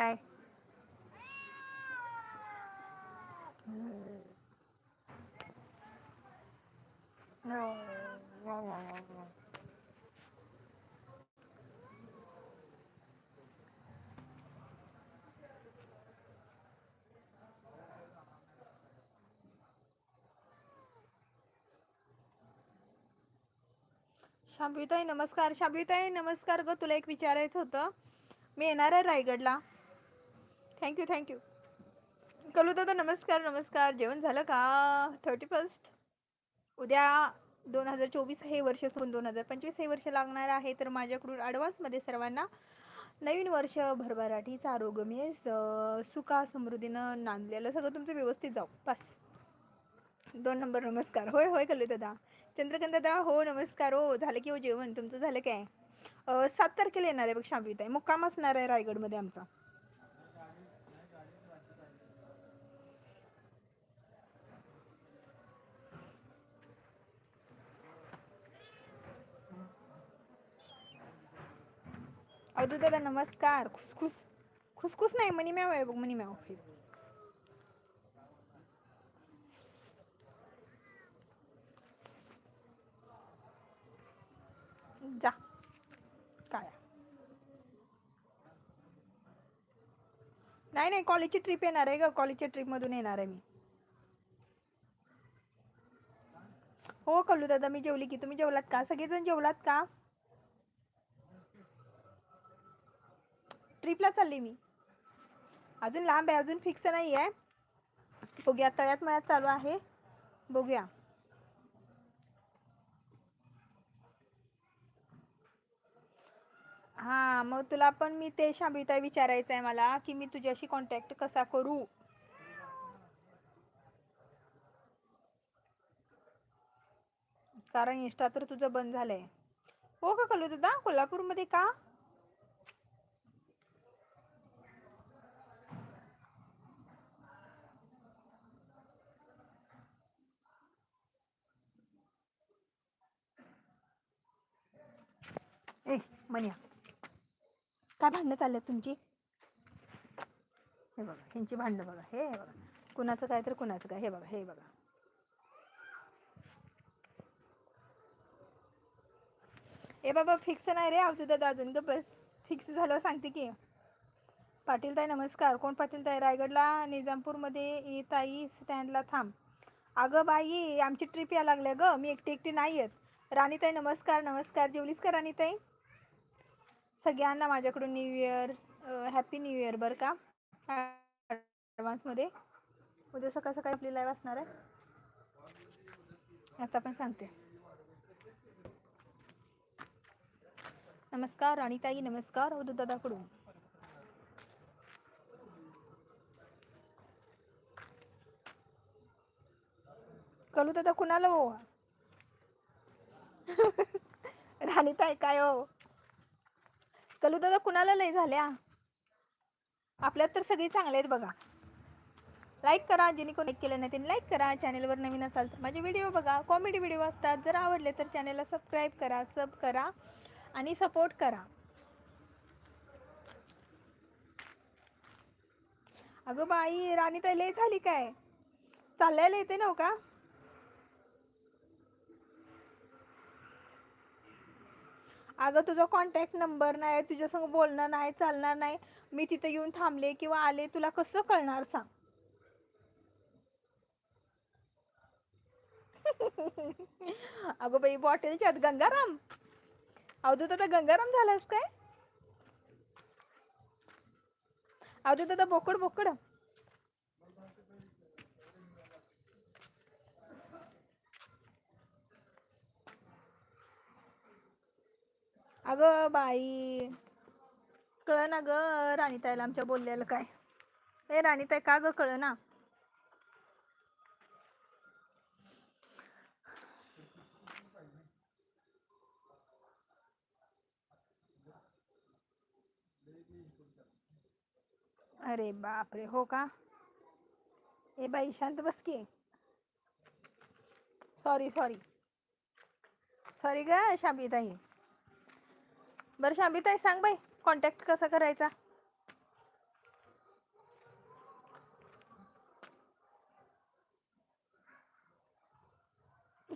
काय? शांभवीताई नमस्कार. शांभवीताई नमस्कार ग. तुला एक विचारायचं होतं. मी येणार आहे रायगडला. थँक्यू थँक्यू कलू दादा नमस्कार नमस्कार. जेवण झालं का? थर्टी फर्स्ट उद्या दोन हजार चोवीस हे वर्ष सोडून दोन हजार पंचवीस हे वर्ष लागणार आहे. तर माझ्याकडून ॲडव्हान्समध्ये सर्वांना नवीन वर्ष भरभराटीचं आरोग्यमय सुखा समृद्धीनं नांदलेलं सगळं तुमचं व्यवस्थित जाऊ. बस. दोन नंबर नमस्कार. होय होय कलू दादा. चंद्रकांत दादा हो नमस्कार. हो झालं की हो जेवण. तुमचं झालं काय? सात तारखेला येणार आहे बघ आहे मुक्काम असणार आहे रायगडमध्ये आमचा. दादा नमस्कार. खुसखुस खुसखुस नाही मनी मॅव आहे बघ मनी मॅव जा. काळ्या नाही नाही कॉलेजची ट्रिप येणार आहे ग. कॉलेजच्या ट्रिप मधून येणार आहे मी. हो कळू दादा मी जेवली की. तुम्ही जेवलात का? सगळेजण जेवलात का? ट्रिपला चालली मी. अजून लांब आहे अजून फिक्स नाही आहे. बघूया तळ्यात मळ्यात चालू आहे. बघूया. हा मग तुला पण मी ते शांबिता विचारायचं आहे मला की मी तुझ्याशी कॉन्टॅक्ट कसा करू? कारण इंस्टा तर तुझं बंद झालंय. हो का कलू दादा? कोल्हापूरमध्ये का? ए मनिया. काय भांडणं चाललं तुमची? हे बघा ह्यांची भांडणं बघा हे बघा. कुणाचं काय तर कुणाचं काय हे बघा हे बघा. ए बाबा फिक्स नाही रे आवतू दादा अजून ग बस. फिक्स झालं सांगते की. पाटील ताई नमस्कार. कोण पाटील ताई? रायगडला निजामपूरमध्ये. ये ताई स्टँडला थांब. अगं बाई आमची ट्रिप या लागल्या ग. मी एकटी एकटी नाही येत राणीताई नमस्कार नमस्कार. जेवलीस का राणीताई? सगळ्यांना माझ्याकडून new year happy new year बरं का. ॲडव्हान्समध्ये उद्या सकाळ सकाळी आपली लाईव्ह असणार आहे. आता पण सांगते. नमस्कार राणीताई नमस्कार उद्या दादाकडून. कलू दादा कुणाला हो? राणीताई काय हो? कलू दादा कुणाला लय झाल्या? आपल्यात तर सगळी चांगले आहेत बघा. लाईक करा ज्यांनी कोणी केलं नाही त्यांनी लाईक करा. चॅनेलवर नवीन असाल तर माझे व्हिडिओ बघा. कॉमेडी व्हिडिओ असतात. जर आवडले तर चॅनेलला सबस्क्राईब करा सब करा आणि सपोर्ट करा. अगं बाई राणी तर लय झाली काय? चालायला येते नव का? अगं तुझा कॉन्टॅक्ट नंबर नाही तुझ्या संग बोलणं नाही चालणार नाही. मी तिथं येऊन थांबले किंवा आले तुला कसं कळणार सांग. अगं बाई बॉटलच्या आत गंगाराम? अवधूत आता गंगाराम झालास काय? अवधूत आता बोकड बोकड. अगं बाई कळ ना ग राणीताईला आमच्या बोललेलं काय. ए राणीताई का ग कळ ना अरे बापरे हो का? ए बाई शांत बस की. सॉरी सॉरी सॉरी ग शाबीताई बरं शांबीताई सांग बाई कॉन्टॅक्ट कसा करायचा?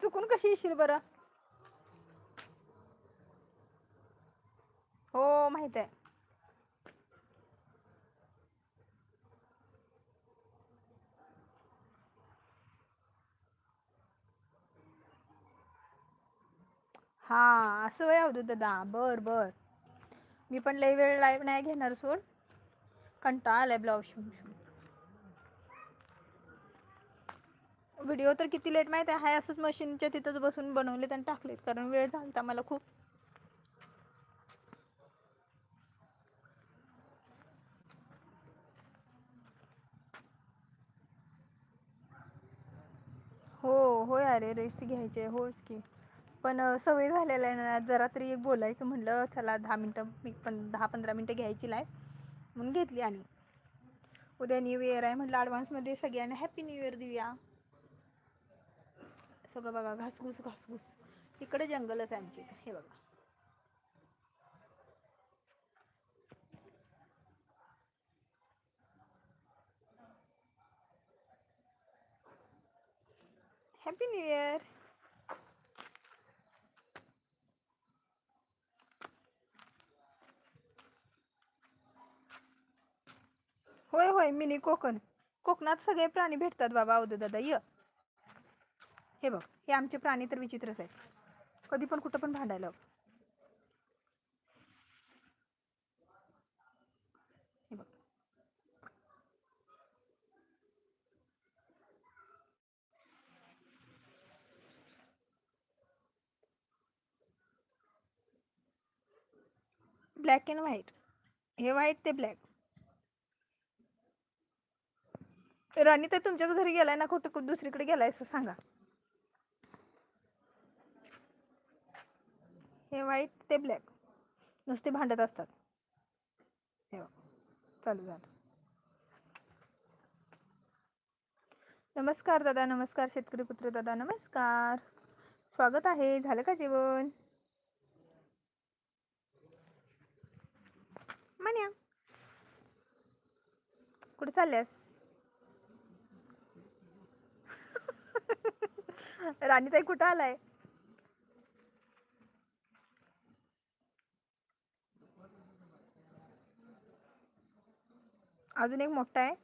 चुकून कशी येशील बरं? असं वय दादा. बर बर. मी पण लई वेळ लाईव्ह नाही घेणार सोड. कंटाळा आलाय ब्लाऊज शिवून शिवून. व्हिडिओ तर किती लेट माहिती आहे हाय असंच मशीनच्या तिथंच बसून बनवलेत आणि टाकलेत. कारण वेळ झालता मला खूप. हो होय अरे रेस्ट घ्यायचे होच की. पण सवय झालेला आहे ना जरा तरी एक बोलायचं म्हणलं चला दहा मिनटं मी पण दहा पंधरा मिनटं घ्यायची लाय म्हणून घेतली आणि. उद्या न्यू इयर आहे म्हटलं ॲडव्हान्समध्ये सगळ्यांना हॅपी न्यू इयर देऊया. सगळं बघा घासघूस घासघूस. इकडे जंगलच आहे हे बघा. हॅपी न्यू इयर होय होय मिनी कोकण. कोकणात सगळे प्राणी भेटतात बाबा अवधू दादा य. हे बघ हे आमचे प्राणी तर विचित्रच आहेत. कधी पण कुठं पण भांडायला हे बघ. Black and white. हे व्हाईट ते ब्लॅक. राणी तर तुमच्याच घरी गेलाय ना? कुठं कुठं दुसरीकडे गेलाय असं सांगा. हे व्हाईट ते ब्लॅक नुसते भांडत असतात. हे चालू झालं. नमस्कार दादा नमस्कार शेतकरी पुत्र दादा नमस्कार. स्वागत आहे. झालं का जेवण? मान्या. कुठे चालल्यास? राणीताई कुठं आलाय? अजून एक मोठा आहे.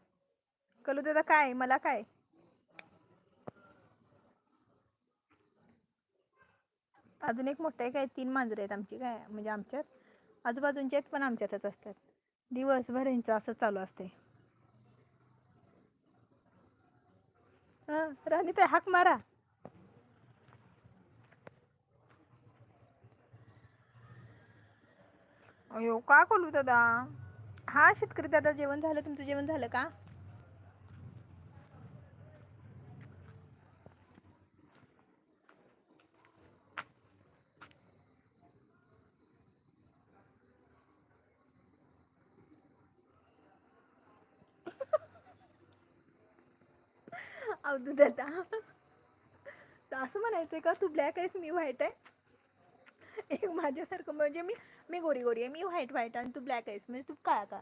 कलू दादा काय? मला काय? अजून एक मोठा आहे. काय तीन मांजरं आहेत आमची काय? म्हणजे आमच्यात. आजूबाजूंचे आहेत पण आमच्यातच असतात. दिवसभर यांचं असं चालू असते राणी ते हाक मारा. अयो का करू दादा? हा शेतकरी दादा जेवण झालं? तुमचं जेवण झालं का? अवधू दादा. असं म्हणायचंय का तू ब्लॅक आहेस मी व्हाईट आहे. एक माझ्यासारखं म्हणजे मी मी गोरी गोरी आहे मी व्हाईट व्हाईट आणि तू ब्लॅक आहेस म्हणजे तू काळा का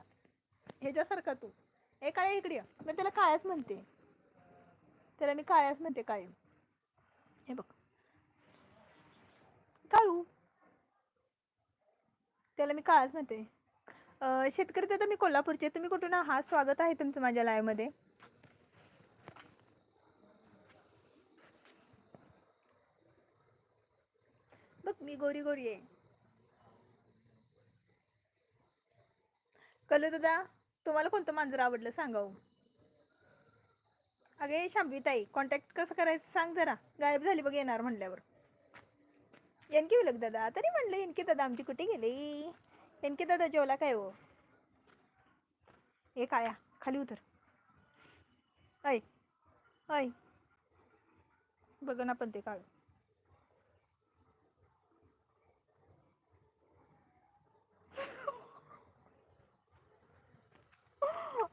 ह्याच्यासारखा तू. हे काळ्या इकडे ये. त्याला काळ्याच म्हणते. त्याला मी काळ्याच म्हणते काय हे बघ. काळू. त्याला मी काळाच म्हणते. शेतकरी दादा मी कोल्हापूरचे तुम्ही कुठून आहात? स्वागत आहे तुमचं माझ्या live बघ मी गोरी गोरी आहे. कलू दादा तुम्हाला कोणतं मांजर आवडलं सांगा हो. अगे शांभवी ताई कॉन्टॅक्ट कसं करायचं सांग जरा. गायब झाली बघ येणार म्हणल्यावर. एनके विलक दादा तरी म्हणलं एनके दादा आमची कुठे गेले? एनके दादा जेवला काय हो? एक काया खाली उतर. ऐ ऐ. बघ ना पण ते काढू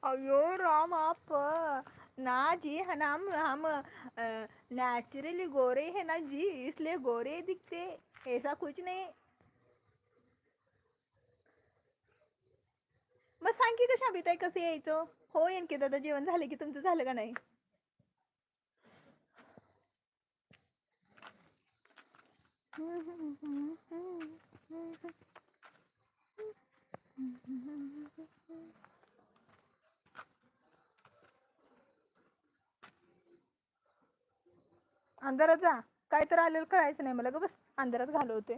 अयो राम आप ना जी है ना हम हम नेचुरली गोरे है ना जी इसलिए गोरे दिखते ऐसा कुछ नहीं मग सांग की कशा बिताय कसं यायचं हो येईन की दादा जेवण झालं की तुमचं झालं का नाही अंधारात जा. काय तर आलेलं कळायचं नाही मला ग बस. अंधारात घालवते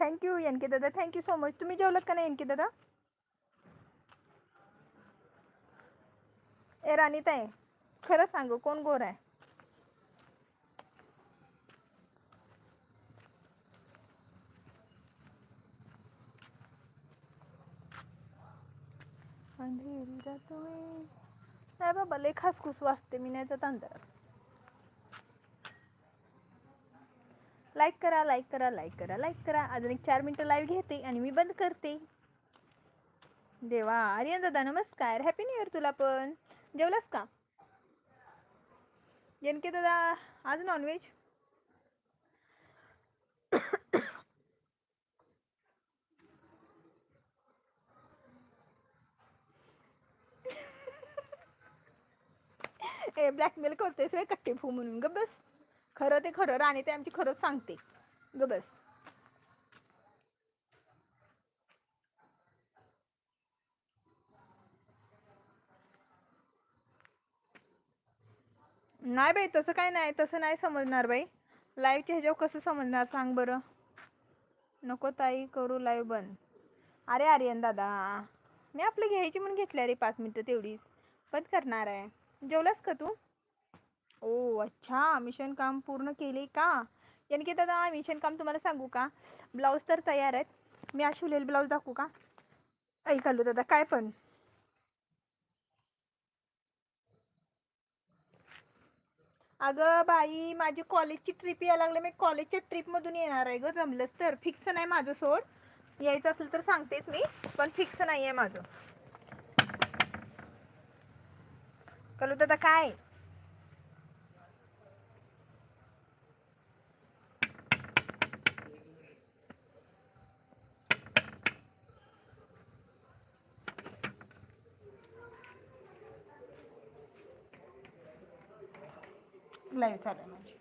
थँक्यू एनके दादा. थँक्यू सो मच तुम्ही जेवलात का नाही एनके दादा? ए राणीताई खरं सांगू कोण गोर आहे? अंधेरी रात में नाही बाबा लय खासखुस वाचते मी नाही तर अंधारात लाईक करा लाईक करा लाईक करा लाईक करा. अजून एक चार मिनटं लाईव्ह घेते आणि मी बंद करते. देवा आर्यन दादा नमस्कार. हॅपी न्यू इयर तुला पण. जेवलास का? जनके दादा आज नॉनव्हेज ए ब्लॅकमेल करतेस रे कट्टे फू म्हणून. ग बस. खरं ते खरं राणी ते आमची खरंच सांगते. ग बस. नाही बाई तसं काय नाही. तसं नाही समजणार बाई. लाईव्हच्या ह्याच्यावर कसं समजणार सांग बरं. नको ताई करू लाईव्ह बंद. अरे आर्यन दादा मी आपलं घ्यायची म्हणून घेतल्या रे पाच मिनटं तेवढीच. बंद करणार आहे. जेवलास का तू? ओ अच्छा. मिशन काम पूर्ण केले का? याने की दादा मिशन काम तुम्हाला सांगू का? ब्लाऊज तर तयार आहेत. मी आज ब्लाऊज दाखवू का? ऐकालो दादा काय पण? अगं बाई माझी कॉलेजची ट्रिप यायला लागले. मी कॉलेजच्या ट्रिपमधून येणार आहे ग. जमलंच तर. फिक्स नाही माझं सोड. यायचं असेल तर सांगतेच मी पण फिक्स नाही आहे माझं. कलू दादा काय? लाईव्ह चालू आहे माझी.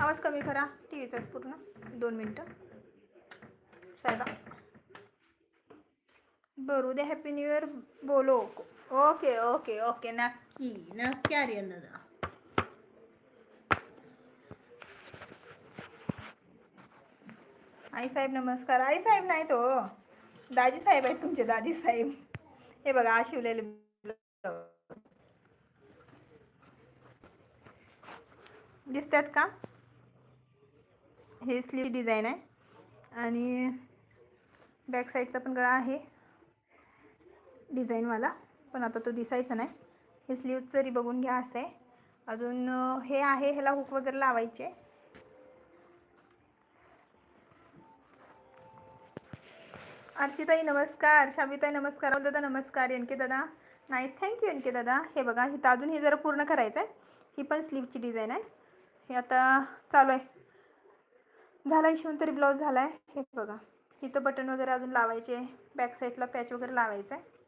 आवाज कमी करा. टी व्हीचाच पूर्ण. दोन मिनटं साहेबा बरू दे हॅपी न्यू इयर बोलो. ओके ओके ओके नक्की नक्की आर्यन दादा आई साहेब नमस्कार. आई साहेब नाही तो. दाजी साहेब आहेत तुमचे दाजी साहेब. हे बघा आज शिवलेले दिसतात का? हे स्लीव डिझाईन आहे. आणि बॅक साईडचा पण गळा आहे. डिझाईनवाला पण आता तो दिसायचा नाही. हे स्लीव जरी बघून घ्या असं. आहे अजून हे आहे ह्याला हुक वगैरे लावायचे. अर्चिताई नमस्कार. शाबिताई नमस्कार. अहो दादा नमस्कार. एन के दादा. नाईस थँक्यू एन के दादा. हे बघा हे अजून हे जरा पूर्ण करायचं आहे ही पण स्लीवची डिझाईन आहे. हे आता चालू आहे. झाला शिवून तरी ब्लाऊज झाला आहे हे बघा. इथं बटन वगैरे अजून लावायचे. बॅक साईडला पॅच वगैरे लावायचं आहे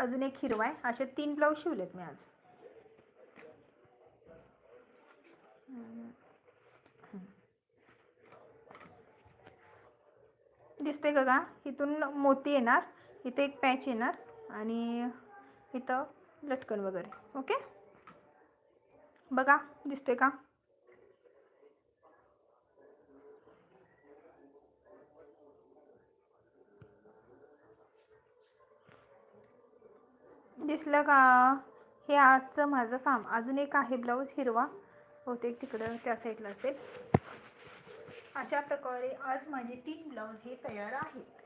अजून एक हिरवा आहे. असे तीन ब्लाऊज शिवलेत मी आज. दिसते का का इथून मोती येणार इथे एक पॅच येणार आणि इथं लटकन वगैरे. ओके बघा दिसते का? दिसलं का? हे आजचं माझं काम. अजून एक आहे ब्लाऊज हिरवा. बहुतेक तिकडं त्या साईडला असेल. अशा प्रकारे आज माझे तीन ब्लाऊज हे तयार आहेत.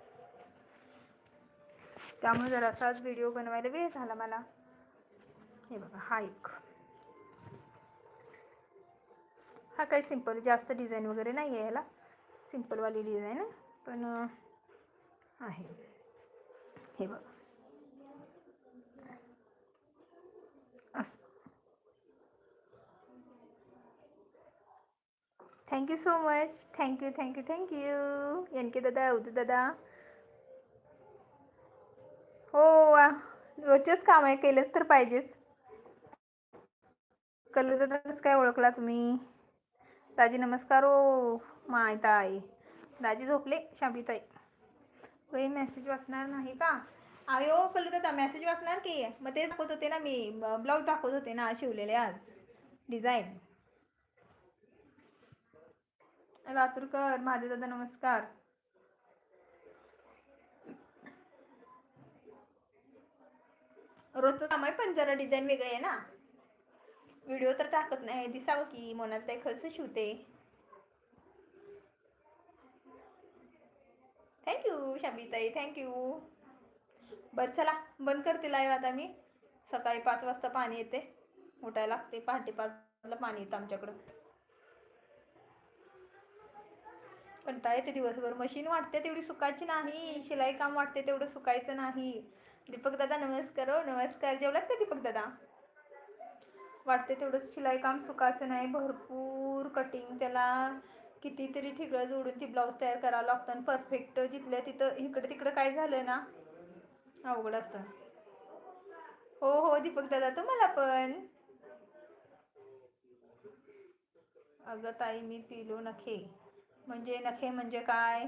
त्यामुळे जरासा आज व्हिडिओ बनवायला वेळ झाला मला. हे बघा हा एक. हा काही सिंपल जास्त डिझाईन वगैरे नाही आहे ह्याला सिम्पलवाली डिझाईन पण आहे. हे बघा असं thank you so much thank you thank you thank you N K दादा उदू दादा हो वा. रोजचेच काम आहे केलंच तर पाहिजेच. कल्लू दादाच काय ओळखला तुम्ही? दाजी नमस्कार ओ माय आई दाजी झोपले शाबीताई काही मेसेज वाचणार नाही का? अयो कल होता मेसेज वाचणार की. मग तेच दाखवत होते ना मी. ब्लाऊज दाखवत होते ना शिवलेले आज. डिझाईन लातूरकर महादेव दादा नमस्कार. रोजचं काम आहे पण जरा डिझाईन वेगळे आहे ना. व्हिडिओ तर टाकत नाही. दिसावं की मनात काही खर्च शिवते. थँक्यू शाबीताई थँक्यू बरं चला बंद करते लाईव्ह आता मी. सकाळी पाच वाजता पाणी येते. उठायला लागते. पहाटे पाचला पाणी येतं आमच्याकडं. कंटाळा येते दिवसभर. मशीन वाटते तेवढी सुकायची नाही. शिलाई काम वाटते तेवढं सुकायचं नाही. दीपक दादा नमस्कार हो. नमस्कार. जेवलात का दीपक दादा? वाटते तेवढं शिलाई काम सुकायचं नाही. भरपूर कटिंग त्याला कितीतरी ठिगळं जोडून ती ब्लाऊज तयार करावं लागतं. आणि परफेक्ट जिथल्या तिथं इकडं तिकडं काय झालं ना अवघड असतं. हो हो दीपक दादा तुम्हाला पण. अगं ताई मी पिलो नखे. म्हणजे नखे म्हणजे काय?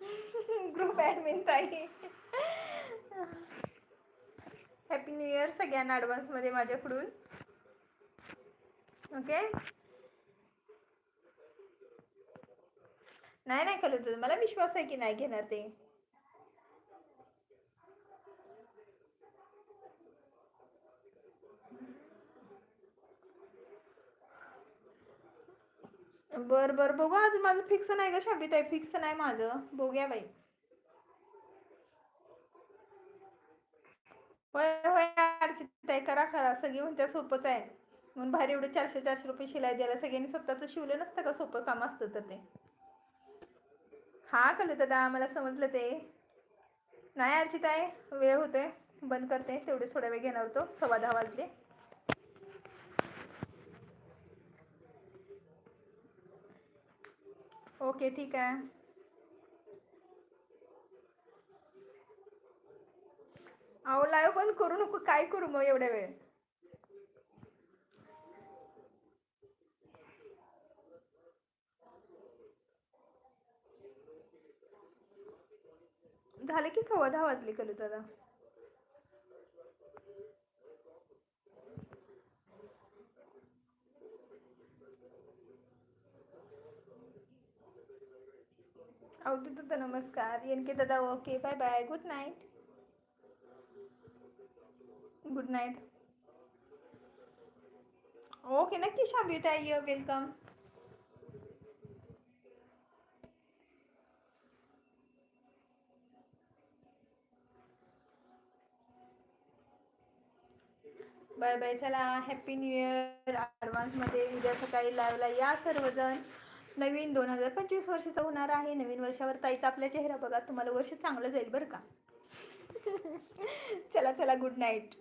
ग्रुप ॲडमिन ताई. हॅपी न्यू इयर सगळ्यांना ॲडव्हान्समध्ये माझ्याकडून. ओके नाही नाही खरं तुझं मला विश्वास आहे की नाही घेणार ते. बर बर. बघू अजून माझं फिक्स नाही ग शाबी ताई फिक्स नाही माझं. बघूया बाई. होय होय ताई करा करा. सगळी म्हणत्या सोपंच आहे. म्हणून भारी एवढं चारशे चारशे रुपये शिलाई द्यायला सगळ्यांनी स्वतःचं शिवलं नसतं का? सोपं काम असतं तर ते. हा कळलं दादा मला समजलं ते. नाही अर्चित आहे वेळ होतोय. बंद करते. तेवढे थोडा वेळ घेणार होतो. सव्वा दहा वाजले. ओके ठीक आहे. अहो लाईव्ह बंद करू नको काय करू मग एवढ्या वेळ? झालं की सव्वा दहा वाजले कलू दादा. अवधूत दादा नमस्कार. एन के दादा okay bye bye good night good night okay नक्की शाबी ताई. वेलकम बाय बाय चला हॅपी न्यू इयर ॲडव्हान्समध्ये उद्या सकाळी लाईव्हला या सर्वजण. नवीन दोन हजार पंचवीस वर्षाचा होणार आहे. नवीन वर्षावर ताईचा आपला चेहरा बघा तुम्हाला वर्ष चांगलं जाईल बरं का? चला चला गुड नाईट